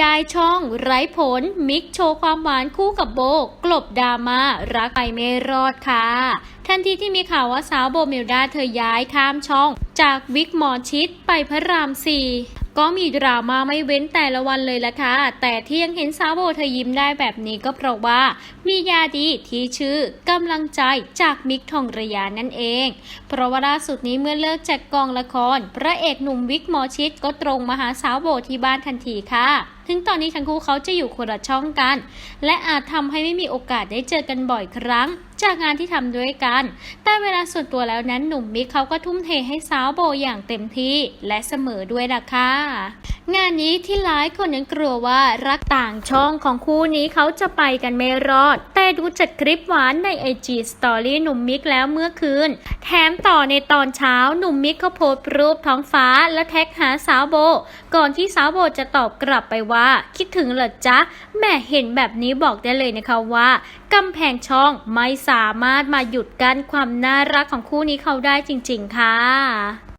ยายช่องไร้ผล มิกโชว์ความหวานคู่กับโบ กลบดราม่ารักไปไม่รอดค่ะ ทันทีที่มีข่าวว่าสาวโบเมลดาเธอย้ายข้ามช่อง จากวิกหมอชิดไปพระรามสี่ก็มีดราม่าไม่เว้นแต่ละวันเลยละค่ะ แต่ที่ยังเห็นสาวโบเธอยิ้มได้แบบนี้ก็เพราะว่า มียาดีที่ชื่อกำลังใจจากมิกทองระยานั่นเอง เพราะว่าล่าสุดนี้เมื่อเลิกจากกองละคร พระเอกหนุ่มวิกหมอชิดก็ตรงมาหาสาวโบที่บ้านทันทีค่ะ ถึงตอนนี้ทั้งคู่เขาจะอยู่คนละช่องกัน และอาจทำให้ไม่มีโอกาสได้เจอกันบ่อยครั้ง จากงานที่ทำด้วยกัน แต่เวลาส่วนตัวแล้วนั้นหนุ่มมิกเขาก็ทุ่มเทให้สาวโบอย่างเต็มที่และเสมอด้วยล่ะค่ะงานนี้ที่หลายคนยังกลัวว่ารักต่างช่องของคู่นี้เขาจะไปกันไม่รอด แต่ดูจากคลิปหวานใน IG Story หนุ่มมิกแล้วเมื่อคืน แถมต่อในตอนเช้าหนุ่มมิกเขาโพสรูปท้องฟ้าและแท็กหาสาวโบ ก่อนที่สาวโบจะตอบกลับไปว่า คิดถึงเหรอจ๊ะแม่เห็นแบบนี้บอกได้เลยนะคะว่ากำแพงช่องไม่สามารถมาหยุดกั้นความน่ารักของคู่นี้เขาได้จริง ๆ ค่ะ